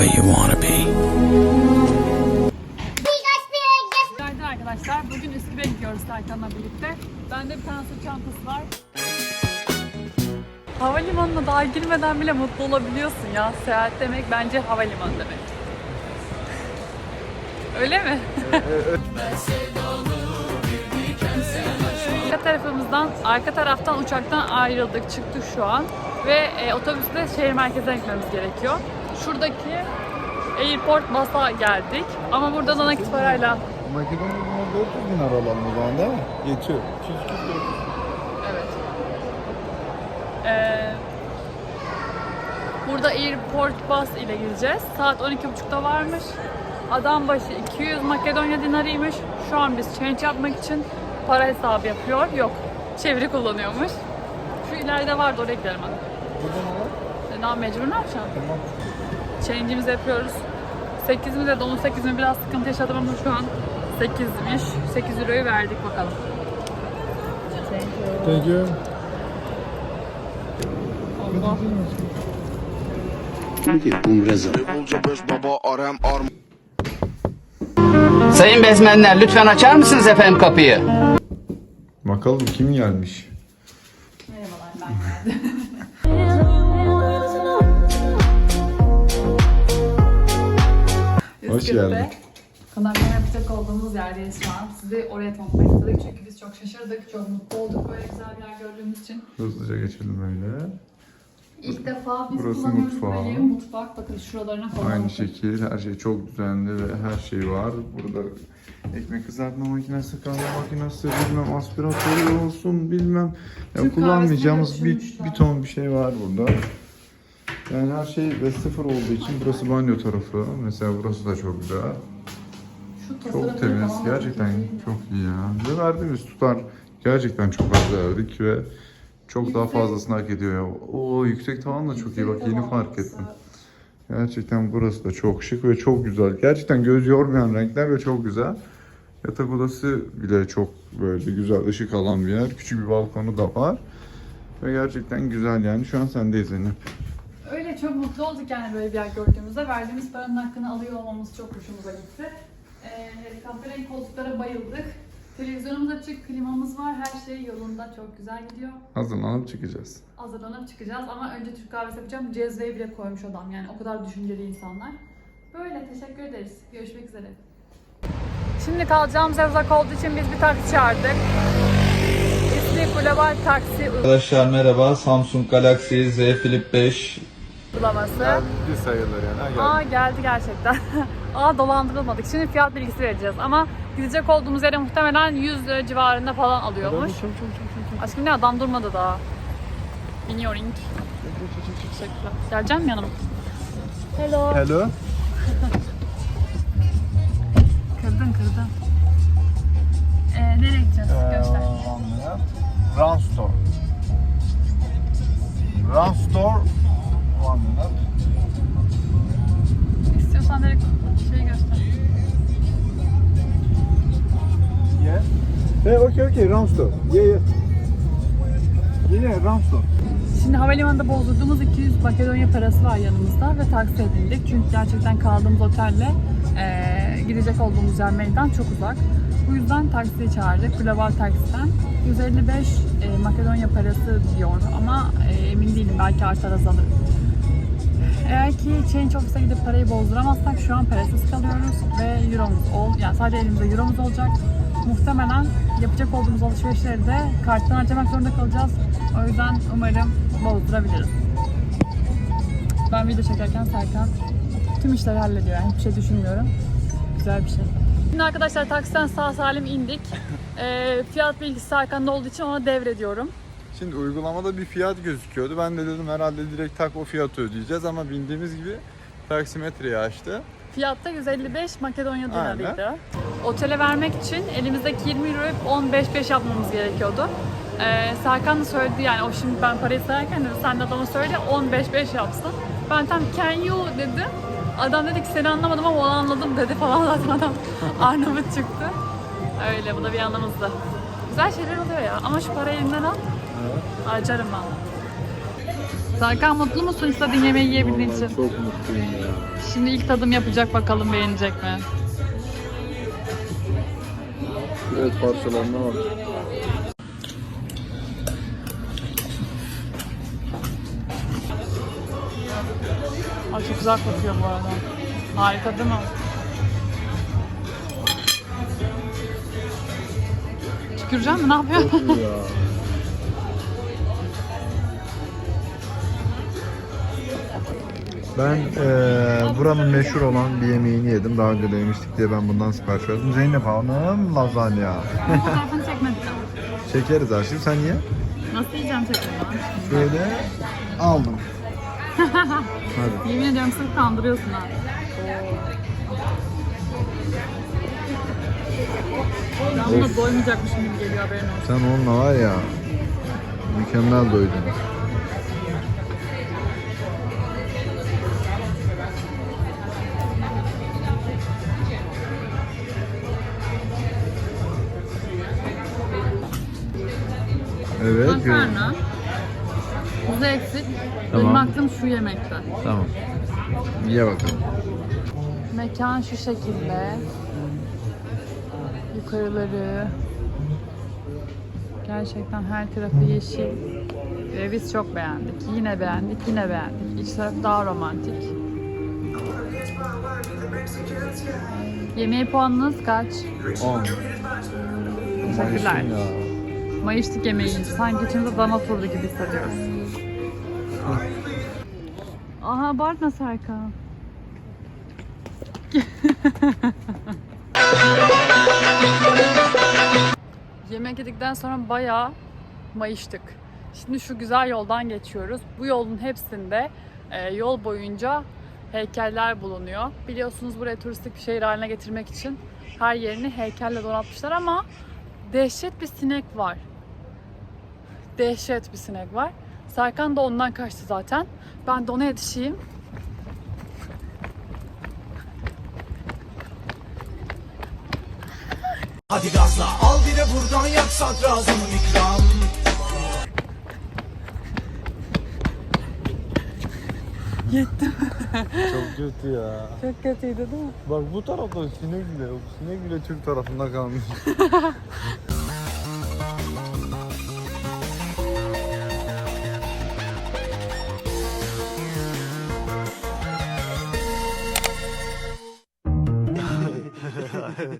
whatever you want to be. Havalimanına daha girmeden bile mutlu olabiliyorsun ya. Seyahat demek bence havalimanı demek. Öyle mi? arka tarafımızdan, arka taraftan uçaktan ayrıldık, çıktık şu an. Ve e, otobüsle şehir merkezine gitmemiz gerekiyor. Şuradaki airport basa geldik. Ama burada da nakit parayla Makedonya'da 400 bin aralandı o zaman değil mi? Geçiyor. 200 Evet. Ee, burada Airport Bus ile gideceğiz. Saat 12.30'da varmış. Adam başı 200 Makedonya dinarıymış. Şu an biz change yapmak için para hesabı yapıyor. Yok. Çeviri kullanıyormuş. Şu ileride vardı oraya gidelim hadi. Burada ne var? E, Daha mecbur ne yapacağım? Tamam. Change'imizi yapıyoruz. 8 mi dedi 18 mi biraz sıkıntı yaşadım ama şu an 8'miş. 8 euroyu verdik bakalım. Thank you. Allah. Sayın bezmenler lütfen açar mısınız efendim kapıyı? Bakalım kim gelmiş? Merhabalar ben geldim. Hoş geldik. Konaklama yapacak olduğumuz yerdeyiz şu an. Sizi oraya tanıtmak istedik çünkü biz çok şaşırdık, çok mutlu olduk böyle güzel bir yer gördüğümüz için. Hızlıca geçelim öyle. İlk defa biz Burası kullanıyoruz mutfağı. böyle mutfak. Bakın şuralarına falan. Aynı bakın. şekil her şey çok düzenli ve her şey var. Burada ekmek kızartma makinesi, kahve makinesi, bilmem aspiratörü olsun bilmem. Ya Türk kullanmayacağımız bir, bir ton bir şey var burada. Yani her şey ve sıfır olduğu için burası banyo tarafı. Mesela burası da çok güzel. Çok temiz. Gerçekten çok iyi. ya. Ve verdiğimiz tutar gerçekten çok az verdik ve çok daha Yüksek- fazlasını hak ediyor ya. O yüksek tavan da çok iyi bak yeni fark ettim. Gerçekten burası da çok şık ve çok güzel. Gerçekten göz yormayan renkler ve çok güzel. Yatak odası bile çok böyle güzel ışık alan bir yer. Küçük bir balkonu da var. Ve gerçekten güzel yani. Şu an sendeyiz Zeynep. Öyle çok mutlu olduk yani böyle bir yer gördüğümüzde. Verdiğimiz paranın hakkını alıyor olmamız çok hoşumuza gitti. Ee, kahverengi koltuklara bayıldık. Televizyonumuz açık, klimamız var, her şey yolunda çok güzel gidiyor. Hazırlanıp çıkacağız. Hazırlanıp çıkacağız ama önce Türk kahvesi yapacağım. Cezveyi bile koymuş adam yani o kadar düşünceli insanlar. Böyle teşekkür ederiz. Görüşmek üzere. Şimdi kalacağımız yer uzak olduğu için biz bir taksi çağırdık. İsmi Global Taksi Arkadaşlar merhaba. Samsung Galaxy Z Flip 5 uygulaması. Bir sayılır yani. Aa geldi gerçekten. Aa dolandırılmadık. Şimdi fiyat bilgisi vereceğiz ama gidecek olduğumuz yere muhtemelen 100 lira civarında falan alıyormuş. Aşkım ne adam durmadı daha. Biniyorum. Teşekkürler. Geleceğim mi yanıma? Hello. Hello. Kırdın kırdın. Ee, nereye gideceğiz? Göster. Run store. Hey, okay, okay, run store. Yeah, yeah. Yeah, run store. Şimdi havalimanında bozdurduğumuz 200 Makedonya parası var yanımızda ve taksi edildik. Çünkü gerçekten kaldığımız otelle eee, gidecek olduğumuz yer meydan çok uzak. Bu yüzden taksiyi çağırdık. Global Taksi'den. 155 eee, Makedonya parası diyor ama eee, emin değilim belki artar azalır. Eğer ki Change Office'e gidip parayı bozduramazsak şu an parasız kalıyoruz ve euromuz ol, yani sadece elimizde euromuz olacak. Muhtemelen yapacak olduğumuz alışverişleri de karttan harcamak zorunda kalacağız. O yüzden umarım bozdurabiliriz. Ben video çekerken Serkan tüm işleri hallediyor yani hiçbir şey düşünmüyorum. Güzel bir şey. Şimdi arkadaşlar taksiden sağ salim indik. Ee, fiyat bilgisi Serkan'da olduğu için ona devrediyorum. Şimdi uygulamada bir fiyat gözüküyordu. Ben de dedim herhalde direkt tak o fiyatı ödeyeceğiz ama bildiğimiz gibi taksimetreyi açtı. Fiyatta 155 Makedonya dinarıydı. Otele vermek için elimizdeki 20 euroyu 15-5 yapmamız gerekiyordu. Ee, Serkan da söyledi yani o şimdi ben parayı sayarken dedi sen de adama söyle 15-5 yapsın. Ben tam can you dedim. Adam dedi ki seni anlamadım ama onu anladım dedi falan zaten adam Arnavut çıktı. Öyle bu da bir anımızdı. Güzel şeyler oluyor ya ama şu parayı elimden al. Harcarım ben. Serkan mutlu musun istediğin yemeği yiyebildiğin için? Çok mutluyum ya. Şimdi ilk tadım yapacak bakalım beğenecek mi? Evet parçalarına bak. Ay çok güzel kokuyor bu arada. Harika değil mi? Tüküreceğim mi? Ne yapıyorsun? ya. Ben eee, buranın meşhur olan bir yemeğini yedim. Daha önce denemiştik diye ben bundan sipariş verdim. Zeynep Hanım lazanya. Fotoğrafını çekmedik ama. Çekeriz aşkım sen ye. Nasıl yiyeceğim çekmeden? Şöyle aldım. Hadi. Yemin ediyorum sırf kandırıyorsun ha. Ben buna doymayacakmışım gibi geliyor haberin olsun. Sen onunla var ya mükemmel doydun. Evet. Makarna. Tuzu eksik. Tamam. Benim aklım şu yemekte. Tamam. Ye bakalım. Mekan şu şekilde. Yukarıları. Gerçekten her tarafı yeşil. Ve biz çok beğendik. Yine beğendik, yine beğendik. İç taraf daha romantik. Yemeğe puanınız kaç? 10. Teşekkürler. Mayıştık yemeği. Sanki içimizde dana oturdu gibi hissediyoruz. Aha abartma Serkan. Yemek yedikten sonra bayağı mayıştık. Şimdi şu güzel yoldan geçiyoruz. Bu yolun hepsinde e, yol boyunca heykeller bulunuyor. Biliyorsunuz buraya turistik bir şehir haline getirmek için her yerini heykelle donatmışlar ama dehşet bir sinek var. Dehşet bir sinek var. Serkan da ondan kaçtı zaten. Ben de ona yetişeyim. Hadi gazla al bir de buradan yak sadrazamın ikram Çok kötü ya. Çok kötüydü değil mi? Bak bu tarafta sinek bile yok. Sinek bile Türk tarafında kalmış.